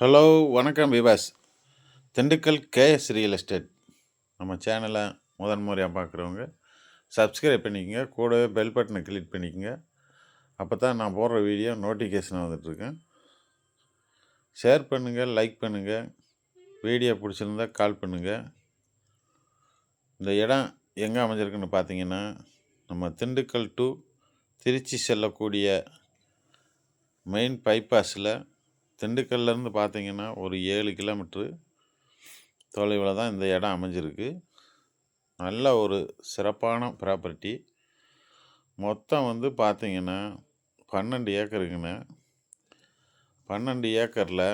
Hello வணக்கம் விவாஸ். Dindigul KS real estate. நம்ம சேனலை முதன் முறையாக பார்க்குறவங்க சப்ஸ்கிரைப் பண்ணிக்கோங்க கூடவே பெல் பட்டனை கிளிக் பண்ணிக்கோங்க. அப்போ தான் நான் போடுற வீடியோ நோட்டிஃபிகேஷன் வந்துட்டுருக்கேன் ஷேர் பண்ணுங்கள் லைக் பண்ணுங்கள் வீடியோ பிடிச்சிருந்தா கால் பண்ணுங்கள் இந்த இடம் எங்கே அமைஞ்சிருக்குன்னு பார்த்தீங்கன்னா நம்ம திண்டுக்கல் டு திருச்சி செல்லக்கூடிய மெயின் பைபாஸில் திண்டுக்கல்லேருந்து பார்த்தீங்கன்னா ஒரு ஏழு கிலோமீட்ரு தொலைவில் தான் இந்த இடம் அமைஞ்சிருக்கு. நல்ல ஒரு சிறப்பான ப்ராப்பர்ட்டி. மொத்தம் வந்து பார்த்தீங்கன்னா பன்னெண்டு ஏக்கருங்கண்ணே பன்னெண்டு ஏக்கரில்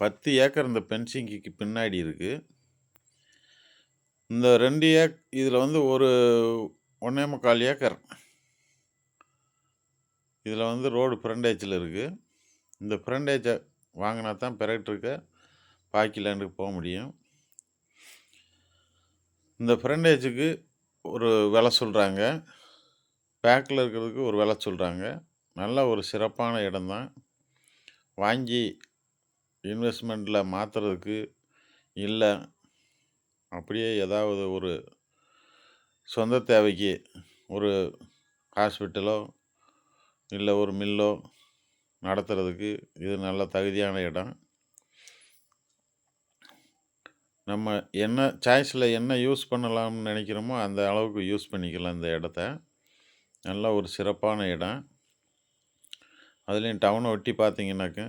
பத்து ஏக்கர் இந்த பென்சிங்கிக்கு பின்னாடி இருக்குது இந்த ரெண்டு ஏக் இதில் வந்து ஒரு ஒன்றே முக்கால் ஏக்கர். இதில் வந்து ரோடு ஃப்ரண்டேஜில் இருக்குது இந்த ஃப்ரண்டேஜை வாங்கினா தான் பெரக்டருக்கு பாக்கிலாண்டுக்கு போக முடியும். இந்த ஃப்ரண்டேஜுக்கு ஒரு விலை சொல்கிறாங்க பேக்கில் இருக்கிறதுக்கு ஒரு விலை சொல்கிறாங்க நல்ல ஒரு சிறப்பான இடம்தான் வாங்கி இன்வெஸ்ட்மெண்ட்டில் மாற்றுறதுக்கு இல்லை. அப்படியே ஏதாவது ஒரு சொந்த தேவைக்கு ஒரு ஹாஸ்பிட்டலோ இல்லை ஒரு மில்லோ நடத்துறதுக்கு இது நல்ல தகுதியான இடம். நம்ம என்ன சாய்ஸில் என்ன யூஸ் பண்ணலாம்னு நினைக்கிறோமோ அந்த அளவுக்கு யூஸ் பண்ணிக்கலாம் இந்த இடத்த. நல்ல ஒரு சிறப்பான இடம். அதுலேயும் டவுனை ஒட்டி பார்த்தீங்கன்னாக்க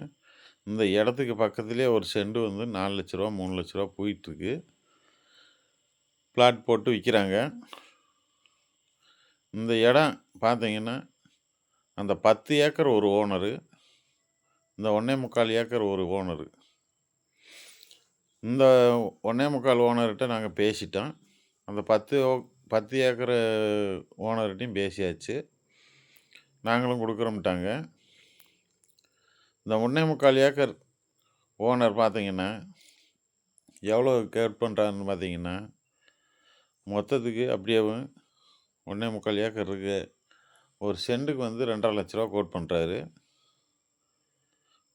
இந்த இடத்துக்கு பக்கத்துலேயே ஒரு செண்டு வந்து நாலு லட்ச ரூபா மூணு லட்ச ரூபா போயிட்டுருக்கு பிளாட் போட்டு விற்கிறாங்க இந்த இடம் பார்த்தீங்கன்னா அந்த பத்து ஏக்கர் ஒரு ஓனரு இந்த ஒன்றே முக்கால் ஏக்கர் ஒரு ஓனரு. இந்த ஒன்றே முக்கால் ஓனர்கிட்ட நாங்கள் பேசிட்டோம். அந்த பத்து பத்து ஏக்கர் ஓனர்கிட்டையும் பேசியாச்சு. நாங்களும் கொடுக்குறோம்ட்டாங்க. இந்த ஒன்றே முக்கால் ஏக்கர் ஓனர் பார்த்தீங்கன்னா எவ்வளோ கேட் பண்ணுறாருன்னு பார்த்தீங்கன்னா மொத்தத்துக்கு அப்படியே ஒன்றே முக்கால் ஏக்கர் இருக்குது ஒரு சென்ட்டுக்கு வந்து ரெண்டரை லட்ச ரூபா கோட் பண்ணுறாரு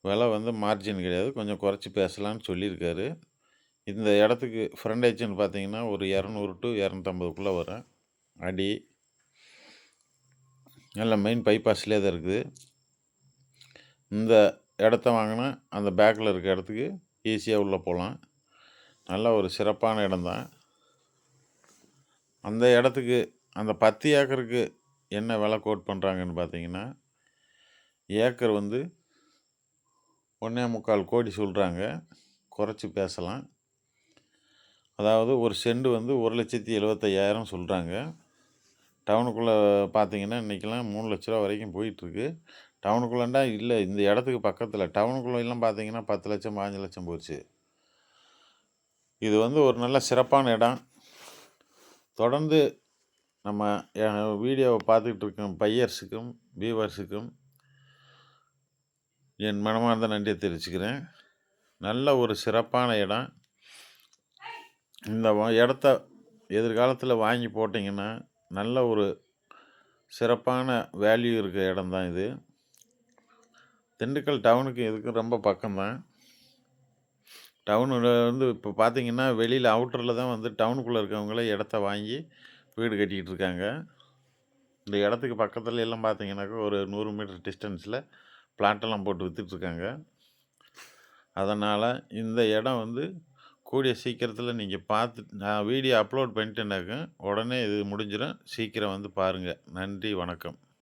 விலை வந்து மார்ஜின் கிடையாது. கொஞ்சம் குறைச்சி பேசலான்னு சொல்லியிருக்காரு. இந்த இடத்துக்கு ஃப்ரண்டேஜ்னு பார்த்தீங்கன்னா ஒரு இரநூறு டு இரநூத்தம்பதுக்குள்ளே வரும் அடி. நல்ல மெயின் பைபாஸ்லேயே தான் இருக்குது. இந்த இடத்த வாங்கினா அந்த பேக்கில் இருக்க இடத்துக்கு ஈஸியாக உள்ளே போகலாம். நல்ல ஒரு சிறப்பான இடம்தான் அந்த இடத்துக்கு அந்த பத்து ஏக்கருக்கு என்ன விலை கோட் பண்ணுறாங்கன்னு பார்த்தீங்கன்னா ஏக்கர் வந்து ஒன்றே முக்கால் கோடி சொல்கிறாங்க குறைச்சி பேசலாம். அதாவது ஒரு செண்டு வந்து ஒரு லட்சத்தி எழுபத்தையாயிரம் சொல்கிறாங்க டவுனுக்குள்ளே பார்த்தீங்கன்னா இன்றைக்கெல்லாம் மூணு லட்ச ரூபா வரைக்கும் போயிட்டுருக்கு. டவுனுக்குள்ளேண்டா இல்லை இந்த இடத்துக்கு பக்கத்தில் டவுனுக்குள்ளே எல்லாம் பார்த்தீங்கன்னா பத்து லட்சம் பாஞ்சு லட்சம் போச்சு. இது வந்து ஒரு நல்ல சிறப்பான இடம். தொடர்ந்து நம்ம வீடியோவை பார்த்துக்கிட்டு இருக்கும். பையர்ஸுக்கும் வியூவர்ஸுக்கும் என் மனமார்ந்த நன்றியை தெரிவிச்சுக்கிறேன். நல்ல ஒரு சிறப்பான இடம். இந்த இடத்த எதிர்காலத்தில் வாங்கி போட்டிங்கன்னா நல்ல ஒரு சிறப்பான வேல்யூ இருக்க இடம் தான் இது. திண்டுக்கல் டவுனுக்கு இதுக்கு ரொம்ப பக்கம்தான் டவுனில் வந்து இப்போ பார்த்தீங்கன்னா வெளியில் அவுட்டரில் தான் வந்து டவுனுக்குள்ளே இருக்கவங்களே இடத்த வாங்கி வீடு கட்டிக்கிட்டு இருக்காங்க. இந்த இடத்துக்கு பக்கத்தில் எல்லாம் பார்த்தீங்கன்னாக்கா ஒரு நூறு மீட்டர் டிஸ்டன்ஸில் பிளாட்டெல்லாம் போட்டு விற்றுட்ருக்காங்க அதனால் இந்த இடம் வந்து கூடிய சீக்கிரத்தில் நீங்கள் பார்த்து நான் வீடியோ அப்லோட் பண்ணிட்டேனாக்க உடனே இது முடிஞ்சிடும். சீக்கிரம் வந்து பாருங்கள் நன்றி வணக்கம்.